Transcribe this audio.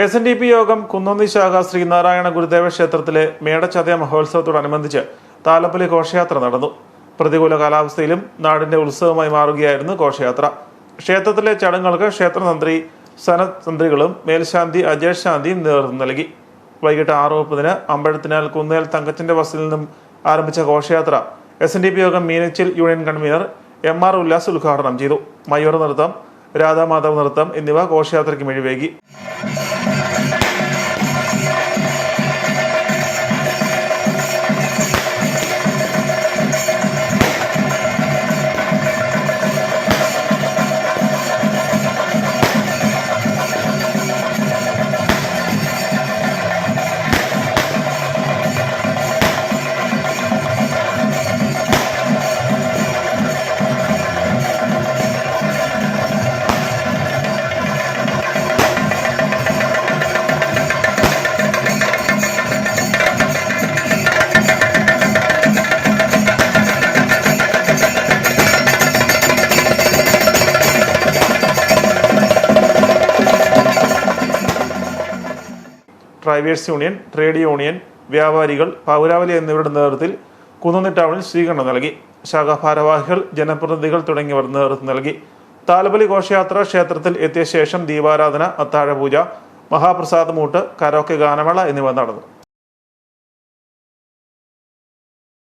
S N D P യോഗം കുന്നന്തി ശാഖ ശ്രീനാരായണ ഗുരുദേവ ക്ഷേത്രത്തിലെ മേടച്ചതയ മഹോത്സവത്തോടനുബന്ധിച്ച് താലപ്പൊലി ഘോഷയാത്ര നടന്നു. പ്രതികൂല കാലാവസ്ഥയിലും നാടിന്റെ ഉത്സവമായി മാറുകയായിരുന്നു ഘോഷയാത്ര. ക്ഷേത്രത്തിലെ ചടങ്ങുകൾക്ക് ക്ഷേത്രതന്ത്രി സനത് തന്ത്രികളും മേൽശാന്തി അജേഷ് ശാന്തിയും നേതൃത്വം നൽകി. വൈകിട്ട് ആറ് മുപ്പതിന് അമ്പഴത്തിനാൽ കുന്നേൽ തങ്കച്ചന്റെ ബസ്സിൽ നിന്നും ആരംഭിച്ച ഘോഷയാത്ര എസ് എൻ ഡി പി യോഗം Meenachil union convener M R Ullas ഉദ്ഘാടനം ചെയ്തു. മയൂർ നൃത്തം രാധാമാധവ് നൃത്തം എന്നിവ ഘോഷയാത്രയ്ക്ക് മിഴിവേകി. ഡ്രൈവേഴ്സ് യൂണിയൻ ട്രേഡ് യൂണിയൻ വ്യാപാരികൾ പൗരാവലി എന്നിവരുടെ നേതൃത്വത്തിൽ കുന്നന്നി ടൗണിൽ സ്വീകരണം നൽകി. ശാഖാ ഭാരവാഹികൾ ജനപ്രതിനിധികൾ തുടങ്ങിയവർ നേതൃത്വം നൽകി. താലബലി ഘോഷയാത്ര ക്ഷേത്രത്തിൽ എത്തിയ ശേഷം ദീപാരാധന അത്താഴപൂജ മഹാപ്രസാദമൂട്ട് കരോക്കെ ഗാനമേള എന്നിവ നടന്നു.